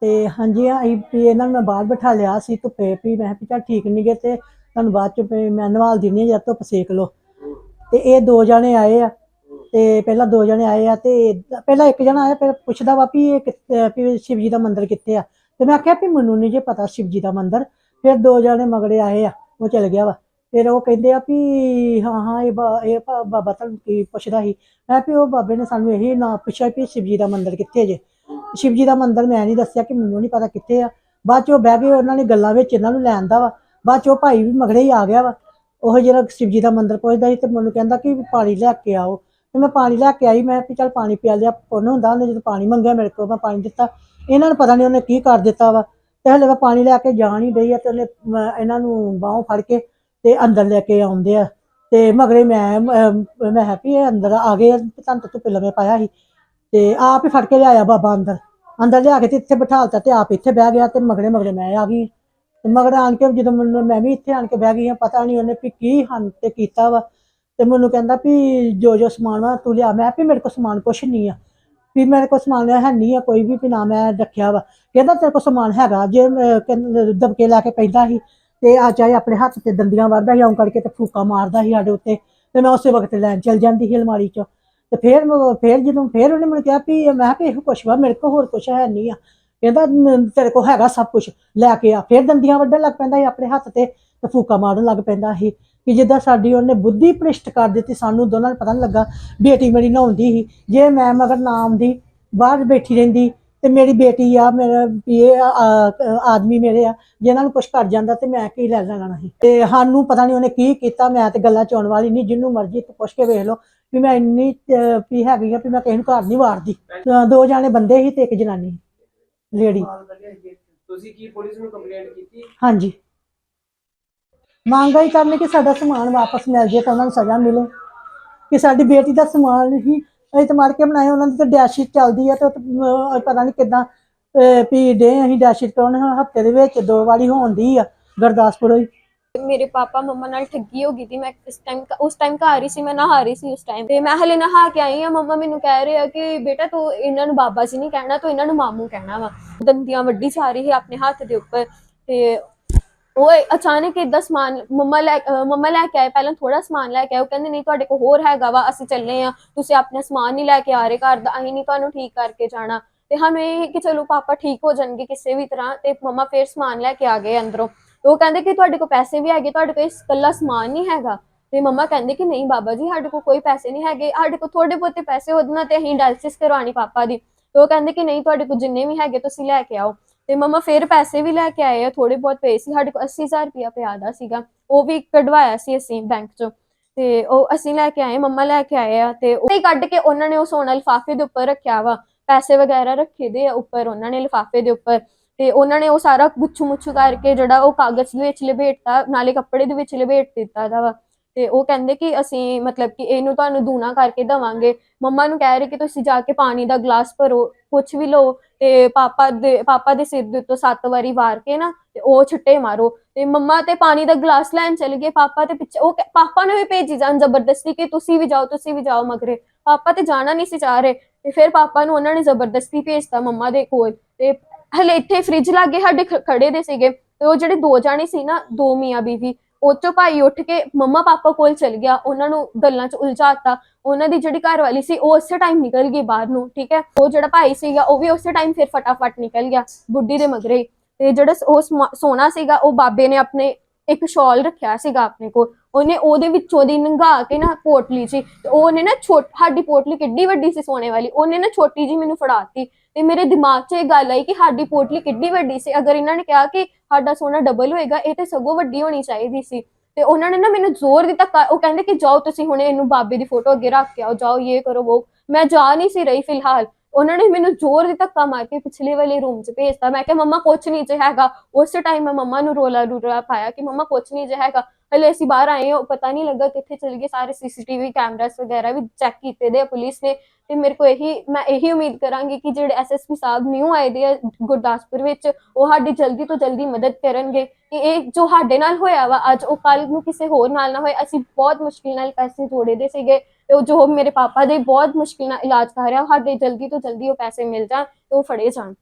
ਤੇ ਹਾਂਜੀ ਅਸੀਂ ਵੀ ਇਹਨਾਂ ਨੂੰ ਮੈਂ ਬਾਹਰ ਬਿਠਾ ਲਿਆ ਸੀ ਧੁੱਪੇ ਵੀ, ਮੈਂ ਕਿਹਾ ਵੀ ਚੱਲ ਠੀਕ ਨਹੀਂ ਗਏ ਤੇ ਤੁਹਾਨੂੰ ਬਾਅਦ ਚ ਵੀ ਮੈਂ ਨਵਾਲ ਦਿੰਦੀ ਹਾਂ ਜਾਂ ਧੁੱਪ ਸੇਕ ਲਓ। ਤੇ ਇਹ ਦੋ ਜਣੇ ਆਏ ਆ, ਤੇ ਪਹਿਲਾਂ ਦੋ ਜਣੇ ਆਏ ਆ ਤੇ ਪਹਿਲਾਂ ਇੱਕ ਜਣਾ ਆਇਆ, ਫਿਰ ਪੁੱਛਦਾ ਵਾ ਵੀ ਇਹ ਕਿੱਥੇ, ਵੀ ਸ਼ਿਵ ਜੀ ਦਾ ਮੰਦਿਰ ਕਿੱਥੇ ਆ? ਤੇ ਮੈਂ ਆਖਿਆ ਵੀ ਮੈਨੂੰ ਨਹੀਂ ਜੇ ਪਤਾ ਸ਼ਿਵ ਜੀ ਦਾ ਮੰਦਿਰ। ਫਿਰ ਦੋ ਜਣੇ ਮਗੜੇ ਆਏ ਆ, ਉਹ ਚਲ ਗਿਆ ਵਾ। ਫਿਰ ਉਹ ਕਹਿੰਦੇ ਆ ਵੀ ਹਾਂ ਹਾਂ, ਇਹ ਬਾ- ਇਹ ਬਾ- ਬਾਬਾ ਤੁਹਾਨੂੰ ਕੀ ਪੁੱਛਦਾ ਸੀ। ਮੈਂ ਵੀ ਉਹ ਬਾਬੇ ਨੇ ਸਾਨੂੰ ਇਹੀ ਨਾ ਪੁੱਛਿਆ ਵੀ ਸ਼ਿਵ ਜੀ ਦਾ ਮੰਦਿਰ ਕਿੱਥੇ ਜੇ। ਸ਼ਿਵ ਜੀ ਦਾ ਮੰਦਿਰ ਮੈਂ ਨਹੀਂ ਦੱਸਿਆ ਕਿ ਮੈਨੂੰ ਨਹੀਂ ਪਤਾ ਕਿੱਥੇ ਆ। ਬਾਅਦ ਚ ਉਹ ਬਹਿ ਗਏ ਉਹਨਾਂ ਨੇ ਗੱਲਾਂ ਵਿੱਚ ਇਹਨਾਂ ਨੂੰ ਲੈਣ ਦਾ ਵਾ। ਬਾਅਦ ਚ ਉਹ ਭਾਈ ਵੀ ਮਗੜੇ ਹੀ ਆ ਗਿਆ ਵਾ। ਉਹ ਜਿਹੜਾ ਸ਼ਿਵ ਜੀ ਦਾ ਮੰਦਿਰ ਪੁੱਛਦਾ ਸੀ ਤੇ ਮੈਨੂੰ ਕਹਿੰਦਾ ਕਿ ਪਾਣੀ ਲੈ ਕੇ ਆਓ। ਤੇ ਮੈਂ ਪਾਣੀ ਲੈ ਕੇ ਆਈ ਮੈਂ ਵੀ ਚੱਲ ਪਾਣੀ ਪਿਆ ਲਿਆ ਪੁੰਨ ਹੁੰਦਾ ਉਹਨੇ ਜਦੋਂ ਪਾਣੀ ਮੰਗਿਆ ਮੇਰੇ ਕੋਲ ਮੈਂ ਪਾਣੀ ਦਿੱਤਾ। ਇਹਨਾਂ ਨੂੰ ਪਤਾ ਨਹੀਂ ਉਹਨੇ ਕੀ ਕਰ ਦਿੱਤਾ ਵਾ। ਤੇ ਹਲੇ ਮੈਂ ਪਾਣੀ ਲੈ ਕੇ ਜਾਣ ਹੀ ਡਈ ਆ ਤੇ ਉਹਨੇ ਇਹਨਾਂ ਨੂੰ ਬਾਹੋਂ ਫੜ ਕੇ ਤੇ ਅੰਦਰ ਲੈ ਕੇ ਆਉਂਦੇ ਆ। ਤੇ ਮਗਰੇ ਮੈਂ ਮ- ਮੈਂ ਹੈਪੀ ਇਹ ਅੰਦਰ ਆ ਗਏ ਆ, ਤੇ ਤੁਹਾਨੂੰ ਧੁੱਪੇ ਲੰਮੇ ਪਾਇਆ ਸੀ। ਤੇ ਆਪ ਹੀ ਫੜ ਕੇ ਲਿਆਇਆ ਬਾਬਾ ਅੰਦਰ। ਅੰਦਰ ਲਿਆ ਕੇ ਤੇ ਇੱਥੇ ਬਿਠਾਲਤਾ ਤੇ ਆਪ ਇੱਥੇ ਬਹਿ ਗਿਆ ਤੇ ਮਗਰੇ ਮਗਰੇ ਮੈਂ ਆ ਗਈ। ਤੇ ਮਗਰ ਆਣ ਕੇ ਜਦੋਂ ਮੈਨੂੰ ਮੈਂ ਵੀ ਇੱਥੇ ਆਣ ਕੇ ਬਹਿ ਗਈ ਹਾਂ, ਪਤਾ ਨਹੀਂ ਉਹਨੇ ਵੀ ਕੀ ਹਨ ਤੇ ਕੀਤਾ ਵਾ। ਤੇ ਮੈਨੂੰ ਕਹਿੰਦਾ ਵੀ ਜੋ ਜੋ ਸਮਾਨ ਵਾ ਤੂੰ ਲਿਆ। ਮੈਂ ਵੀ ਮੇਰੇ ਕੋਲ ਸਮਾਨ ਕੁਛ ਨਹੀਂ ਆ। ਵੀ ਮੇਰੇ ਕੋਲ ਸਮਾਨ ਹੈ ਨਹੀਂ ਆ, ਕੋਈ ਵੀ ਵੀ ਨਾ ਮੈਂ ਰੱਖਿਆ ਵਾ। ਕਹਿੰਦਾ ਤੇਰੇ ਕੋਲ ਸਮਾਨ ਹੈਗਾ। ਜੇ ਦਬਕੇ ਲਾ ਕੇ ਪੈਂਦਾ ਸੀ ਤੇ ਆ ਚਾਹੇ ਆਪਣੇ ਹੱਥ ਤੇ ਦੰਦੀਆਂ ਵਰਦਾ ਸੀ ਆਉਂ ਕਰਕੇ ਤੇ ਫੂਕਾ ਮਾਰਦਾ ਸੀ ਸਾਡੇ ਉੱਤੇ। ਤੇ ਮੈਂ ਉਸੇ ਵਕਤ ਲੈਣ ਚਲ ਜਾਂਦੀ ਸੀ ਅਲਮਾਰੀ ਚੋਂ। ਤੇ ਫੇਰ ਫੇਰ ਜਦੋਂ, ਫੇਰ ਉਹਨੇ ਮੈਨੂੰ ਕਿਹਾ ਵੀ, ਮੈਂ ਕਿਹਾ ਵੀ ਇਹੋ ਕੁਛ ਵਾ, ਮੇਰੇ ਕੋਲ ਹੋਰ ਕੁਛ ਹੈ ਨਹੀਂ ਆ। ਕਹਿੰਦਾ ਤੇਰੇ ਕੋਲ ਹੈਗਾ ਸਭ ਕੁਝ ਲੈ ਕੇ ਆ। ਫਿਰ ਦੰਦੀਆਂ ਵੱਢਣ ਲੱਗ ਪੈਂਦਾ ਸੀ ਆਪਣੇ ਹੱਥ ਤੇ ਤੇ ਫੂਕਾ ਮਾਰਨ ਲੱਗ ਪੈਂਦਾ ਸੀ ਕਿ ਜਿੱਦਾਂ ਸਾਡੀ ਉਹਨੇ ਬੁੱਧੀ ਭ੍ਰਿਸ਼ਟ ਕਰ ਦਿੱਤੀ ਸਾਨੂੰ, ਦੋਨਾਂ ਨੂੰ ਪਤਾ ਨਹੀਂ ਲੱਗਾ, ਬੇਟੀ ਮੇਰੀ ਨਹਾਉਂਦੀ ਸੀ। ਜੇ ਮੈਂ ਮਗਰ ਨਾਮ ਆਉਂਦੀ, ਬਾਹਰ ਬੈਠੀ ਰਹਿੰਦੀ ਤੇ ਮੇਰੀ ਬੇਟੀ ਆ, ਮੇਰਾ ਇਹ ਆਦਮੀ ਮੇਰੇ ਆ ਜੇ ਇਹਨਾਂ ਨੂੰ ਕੁਝ ਕਰ ਜਾਂਦਾ ਤੇ ਮੈਂ ਕੀ ਲੈ ਲੈਣਾ ਸੀ? ਤੇ ਸਾਨੂੰ ਪਤਾ ਨਹੀਂ ਉਹਨੇ ਕੀ ਕੀਤਾ, ਮੈਂ ਤੇ ਗੱਲਾਂ ਚੋਣ ਵਾਲੀ ਨਹੀਂ ਜਿੰਨੂੰ ਮਰਜ਼ੀ ਤੂੰ ਪੁੱਛ ਕੇ ਵੇਖ ਲਓ। ਵੀ ਮੈਂ ਇੰਨੀ ਅਹ, ਵੀ ਹੈਗੀ ਆ ਵੀ ਮੈਂ ਕਿਸੇ ਨੂੰ ਘਰ ਨਹੀਂ ਵਾਰਦੀ। ਦੋ ਜਾਣੇ ਬੰਦੇ ਸੀ ਤੇ ਇੱਕ ਜਨਾਨੀ ਲੇਡੀ। ਤੁਸੀਂ ਕੀ ਪੁਲਿਸ ਨੂੰ ਕੰਪਲੇਂਟ ਕੀਤੀ? ਹਾਂਜੀ। ਮੰਗ ਹੀ ਕਰਨੀ ਕਿ ਸਾਡਾ ਸਮਾਨ ਵਾਪਸ ਮਿਲ ਜੇ ਤਾਂ ਉਹਨਾਂ ਨੂੰ ਸਜ਼ਾ ਮਿਲੇ। ਕਿ ਸਾਡੀ ਬੇਟੀ ਦਾ ਸਮਾਨ ਹੀ ਅਸੀਂ ਤਾਂ ਮਾਰ ਕੇ ਬਣਾਏ ਉਹਨਾਂ ਦੀ ਤਾਂ ਡੈਸ਼ੀਟ ਚੱਲਦੀ ਆ ਤੇ ਉਹ ਤਾਂ, ਅਹ, ਪਤਾ ਨਹੀਂ ਕਿਦਾਂ ਵੀ ਡੇ ਅਸੀਂ ਡੈਸ਼ੀਟ ਕਰਾਉਣ ਹਫ਼ਤੇ ਦੇ ਵਿੱਚ ਦੋ ਵਾਰੀ ਹੋਣਦੀ ਆ ਗੁਰਦਾਸਪੁਰ ਹੀ। ਮੇਰੇ ਪਾਪਾ ਮੰਮਾ ਨਾਲ ਠੱਗੀ ਹੋ ਗਈ ਸੀ, ਮੈਂ ਇਸ ਟਾਈਮ ਉਸ ਟਾਈਮ ਘਰ ਹੀ ਸੀ, ਮੈਂ ਨਹਾ ਰਹੀ ਸੀ ਉਸ ਟਾਈਮ ਤੇ ਮੈਂ ਹਲੇ ਨਹਾ ਕੇ ਆਈ ਆ ਮੰਮਾ ਮੈਨੂੰ ਕਹਿ ਰਹੇ ਆ ਕਿ ਬੇਟਾ ਤੂੰ ਇਹਨਾਂ ਨੂੰ ਬਾਬਾ ਜੀ ਨਹੀਂ ਕਹਿਣਾ, ਤੂੰ ਇਹਨਾਂ ਨੂੰ ਮਾਮੂ ਕਹਿਣਾ ਵਾ। ਦੰਦੀਆਂ ਵੱਡੀ ਜਾ ਰਹੀ ਹੈ ਆਪਣੇ ਹੱਥ ਦੇ ਉੱਪਰ ਤੇ ਉਹ ਅਚਾਨਕ ਇਦਾਂ ਸਮਾਨ ਮੰਮਾ ਲੈ, ਅਹ ਮੰਮਾ ਲੈ ਕੇ ਆਏ, ਪਹਿਲਾਂ ਥੋੜਾ ਸਮਾਨ ਲੈ ਕੇ ਆਏ, ਉਹ ਕਹਿੰਦੇ ਨਹੀਂ ਤੁਹਾਡੇ ਕੋਲ ਹੋਰ ਹੈਗਾ ਵਾ, ਅਸੀਂ ਚੱਲੇ ਆ ਤੁਸੀਂ ਆਪਣਾ ਸਮਾਨ ਨਹੀਂ ਲੈ ਕੇ ਆ ਰਹੇ ਘਰ ਦਾ, ਅਸੀਂ ਨਹੀਂ ਤੁਹਾਨੂੰ ਠੀਕ ਕਰਕੇ ਜਾਣਾ। ਤੇ ਹਮੇ ਕਿ ਚਲੋ ਪਾਪਾ ਠੀਕ ਹੋ ਜਾਣਗੇ ਕਿਸੇ ਵੀ ਤਰ੍ਹਾਂ ਤੇ ਮੰਮਾ ਫੇਰ ਸਮਾਨ ਲੈ ਕੇ ਆ ਗਏ ਅੰਦਰੋਂ। ਉਹ ਕਹਿੰਦੇ ਕਿ ਤੁਹਾਡੇ ਕੋਲ ਪੈਸੇ ਵੀ ਹੈਗੇ, ਤੁਹਾਡੇ ਕੋਲ ਇਸ ਕੱਲਾ ਸਮਾਨ ਨਹੀਂ ਹੈਗਾ। ਤੇ ਮੰਮਾ ਕਹਿੰਦੇ ਕਿ ਨਹੀਂ ਬਾਬਾ ਜੀ, ਸਾਡੇ ਕੋਲ ਕੋਈ ਪੈਸੇ ਨਹੀਂ ਹੈਗੇ, ਸਾਡੇ ਕੋਲ ਥੋੜੇ ਬਹੁਤੇ ਪੈਸੇ, ਉਹਦੇ ਤੇ ਅਸੀਂ ਡਾਇਲਿਸਿਸ ਕਰਵਾਣੀ ਪਾਪਾ ਦੀ। ਤੇ ਉਹ ਕਹਿੰਦੇ ਕਿ ਨਹੀਂ, ਤੁਹਾਡੇ ਕੋਲ ਜਿੰਨੇ ਵੀ ਹੈਗੇ, ਤੁਸੀਂ ਲੈ ਕੇ ਆਓ। ਤੇ ਮੰਮਾ ਫਿਰ ਪੈਸੇ ਵੀ ਲੈ ਕੇ ਆਏ ਆ ਥੋੜੇ ਬਹੁਤ ਪਏ ਸੀ, ਸਾਡੇ ਕੋਲ 80000 ਰੁਪਇਆ ਪਿਆ ਦਾ ਸੀਗਾ। ਉਹ ਵੀ ਕਢਵਾਇਆ ਸੀ ਅਸੀਂ ਬੈਂਕ ਚੋਂ। ਤੇ ਉਹ ਅਸੀਂ ਲੈ ਕੇ ਆਏ, ਮੰਮਾ ਲੈ ਕੇ ਆਏ ਆ, ਤੇ ਉਹ ਕੱਢ ਕੇ ਉਹਨਾਂ ਨੇ ਉਹ ਸੋਨਾ ਲਿਫਾਫੇ ਦੇ ਉੱਪਰ ਰੱਖਿਆ ਵਾ। ਪੈਸੇ ਵਗੈਰਾ ਰੱਖੇ ਦੇ ਆ ਉੱਪਰ, ਉਹਨਾਂ ਨੇ ਲਿਫਾਫੇ ਦੇ ਉੱਪਰ। ਤੇ ਉਹਨਾਂ ਨੇ ਉਹ ਸਾਰਾ ਗੁੱਛੂ ਮੁੱਛੂ ਕਰਕੇ ਜਿਹੜਾ ਉਹ ਕਾਗਜ਼ ਦੇ ਵਿੱਚ ਲਪੇਟਤਾ, ਨਾਲੇ ਕੱਪੜੇ ਦੇ ਵਿੱਚ ਲਪੇਟ ਦਿੱਤਾ ਦਾ ਵਾ। ਤੇ ਉਹ ਕਹਿੰਦੇ ਕਿ ਅਸੀਂ ਮਤਲਬ ਕਿ ਇਹਨੂੰ ਤੁਹਾਨੂੰ ਦੂਣਾ ਕਰਕੇ ਦਵਾਂਗੇ। ਮੰਮਾ ਨੂੰ ਕਹਿ ਰਹੇ ਕਿ ਤੁਸੀਂ ਜਾ ਕੇ ਪਾਣੀ ਦਾ ਗਲਾਸ ਭਰੋ ਕੁਛ ਵੀ ਲਓ। ਤੇ ਪਾਪਾ ਦੇ ਪਾਪਾ ਦੇ ਸਿਰ ਦੇ ਉੱਤੇ ਸੱਤ ਵਾਰੀ ਵਾਰ ਕੇ ਨਾ ਤੇ ਉਹ ਛਿੱਟੇ ਮਾਰੋ। ਤੇ ਮੰਮਾ ਤੇ ਪਾਣੀ ਦਾ ਗਲਾਸ ਲੈਣ ਚਲੇ ਗਏ। ਪਾਪਾ ਤੇ ਪਿੱਛੇ ਉਹ ਪਾਪਾ ਨੇ ਵੀ ਭੇਜੀ ਜਾਨ ਜ਼ਬਰਦਸਤੀ ਕਿ ਤੁਸੀਂ ਵੀ ਜਾਓ, ਤੁਸੀਂ ਵੀ ਜਾਓ ਮਗਰੇ। ਪਾਪਾ ਤੇ ਜਾਣਾ ਨਹੀਂ ਸੀ ਚਾਹ ਰਹੇ। ਤੇ ਫਿਰ ਪਾਪਾ ਨੂੰ ਉਹਨਾਂ ਨੇ ਜ਼ਬਰਦਸਤੀ ਭੇਜਤਾ ਮੰਮਾ ਦੇ ਕੋਲ। ਤੇ ਹਲੇ ਇੱਥੇ ਫ੍ਰਿਜ ਲਾਗੇ ਸਾਡੇ ਖ- ਖੜੇ ਦੇ ਸੀਗੇ ਤੇ ਉਹ ਜਿਹੜੇ ਦੋ ਜਾਣੇ ਸੀ ਨਾ, ਦੋ ਮੀਆਂ ਬੀਵੀ, ਉਹ ਚੋਂ ਭਾਈ ਉੱਠ ਕੇ ਮੰਮਾ ਪਾਪਾ ਕੋਲ ਚਲ ਗਿਆ, ਉਹਨਾਂ ਨੂੰ ਗੱਲਾਂ 'ਚ ਉਲਝਾਤਾ, ਉਹਨਾਂ ਦੀ ਜਿਹੜੀ ਘਰ ਵਾਲੀ ਸੀ, ਉਹ ਉਸੇ ਟਾਈਮ ਨਿਕਲ ਗਈ ਬਾਹਰ ਨੂੰ, ਠੀਕ ਹੈ ਉਹ ਜਿਹੜਾ ਭਾਈ ਸੀਗਾ, ਉਹ ਵੀ ਉਸੇ ਟਾਈਮ ਫਿਰ ਫਟਾਫਟ ਨਿਕਲ ਗਿਆ, ਬੁੱਢੀ ਦੇ ਮਗਰੇ ਹੀ। ਤੇ ਜਿਹੜਾ ਸ- ਉਹ ਸਮਾ- ਸੋਨਾ ਸੀਗਾ, ਉਹ ਬਾਬੇ ਨੇ ਆਪਣੇ ਇੱਕ ਸ਼ਾਲ ਰੱਖਿਆ ਸੀਗਾ ਆਪਣੇ ਕੋਲ, ਉਹਨੇ ਉਹਦੇ ਵਿੱਚੋਂ ਦੀ ਨੰਗਾ ਕੇ ਨਾ ਪੋਟਲੀ ਜੀ, ਤੇ ਉਹਨੇ ਨਾ ਛੋਟ, ਸਾਡੀ ਪੋਟਲੀ ਕਿੱਡੀ ਵੱਡੀ ਸੀ ਸੋਨੇ ਵਾਲੀ, ਉਹਨੇ ਨਾ ਛੋਟੀ ਜੀ ਮੈਨੂੰ ਫੜਾਤੀ, ਤੇ ਮੇਰੇ ਦਿਮਾਗ 'ਚ ਇਹ ਗੱਲ ਆਈ ਕਿ ਸਾਡੀ ਪੋਟਲੀ ਕਿੱਡੀ ਵੱਡੀ ਸੀ, ਅਗਰ ਇਹਨਾਂ ਨੇ ਕਿਹਾ ਕਿ ਸਾਡਾ ਸੋਨਾ ਡਬਲ ਹੋਏਗਾ, ਇਹ ਤੇ ਸਗੋਂ ਵੱਡੀ ਹੋਣੀ ਚਾਹੀਦੀ ਸੀ, ਤੇ ਉਹਨਾਂ ਨੇ ਨਾ ਮੈਨੂੰ ਜ਼ੋਰ ਦਿੱਤਾ, ਕ- ਉਹ ਕਹਿੰਦੇ ਕਿ ਜਾਓ ਤੁਸੀਂ ਹੁਣੇ ਇਹਨੂੰ ਬਾਬੇ ਦੀ ਫੋਟੋ ਅੱਗੇ ਰੱਖ ਕੇ ਆਓ, ਜਾਓ ਇਹ ਕਰੋ ਉਹ ਮੈਂ ਜਾ ਨਹੀਂ ਸੀ ਰਹੀ ਫਿਲਹਾਲ ਉਹਨਾਂ ਨੇ ਮੈਨੂੰ ਜ਼ੋਰ ਦੀ ਧੱਕਾ ਮਾਰ ਕੇ ਪਿਛਲੇ ਵਾਲੇ ਰੂਮ 'ਚ ਭੇਜਤਾ। ਮੈਂ ਕਿਹਾ, ਮੰਮਾ, ਕੁਛ ਨਹੀਂ ਜੇ ਹੈਗਾ। ਉਸੇ ਟਾਈਮ ਮੈਂ ਮੰਮਾ ਨੂੰ ਰੋਲਾ ਰੂਲਾ ਪਾਇਆ ਕਿ, ਮੰਮਾ, ਕੁਛ ਨਹੀਂ ਜੇ ਹੈਗਾ। ਹਲੇ ਅਸੀਂ ਬਾਹਰ ਆਏ ਹਾਂ, ਪਤਾ ਨਹੀਂ ਲੱਗਾ ਕਿੱਥੇ ਚਲ ਗਏ। ਸਾਰੇ ਸੀਸੀਟੀਵੀ ਕੈਮਰਾਸ ਵਗੈਰਾ ਵੀ ਚੈੱਕ ਕੀਤੇ ਦੇ ਪੁਲਿਸ ਨੇ। ਤੇ ਮੇਰੇ ਕੋ ਇਹੀ, ਮੈਂ ਇਹੀ ਉਮੀਦ ਕਰਾਂਗੀ ਕਿ ਜਿਹੜੇ ਐਸਐਸਪੀ ਸਾਹਿਬ ਨਿਊ ਆਏ ਦੇ ਆ ਗੁਰਦਾਸਪੁਰ ਵਿੱਚ, ਉਹ ਸਾਡੀ ਜਲਦੀ ਤੋਂ ਜਲਦੀ ਮਦਦ ਕਰਨਗੇ। ਕਿ ਇਹ ਜੋ ਸਾਡੇ ਨਾਲ ਹੋਇਆ ਵਾ, ਅੱਜ ਉਹ ਕੱਲ ਨੂੰ ਕਿਸੇ ਹੋਰ ਨਾਲ ਨਾ ਹੋਏ। ਅਸੀਂ ਬਹੁਤ ਮੁਸ਼ਕਿਲ ਨਾਲ ਪੈਸੇ ਜੋੜੇ ਦੇ ਸੀਗੇ। ਤੇ ਉਹ ਜੋ ਮੇਰੇ ਪਾਪਾ ਦੇ ਬਹੁਤ ਮੁਸ਼ਕਿਲ ਨਾਲ ਇਲਾਜ ਕਰ ਰਿਹਾ ਸਾਡੇ ਜਲਦੀ ਤੋਂ ਜਲਦੀ ਉਹ ਪੈਸੇ ਮਿਲ ਜਾਣ ਤੇ ਉਹ ਫੜੇ ਜਾਣ।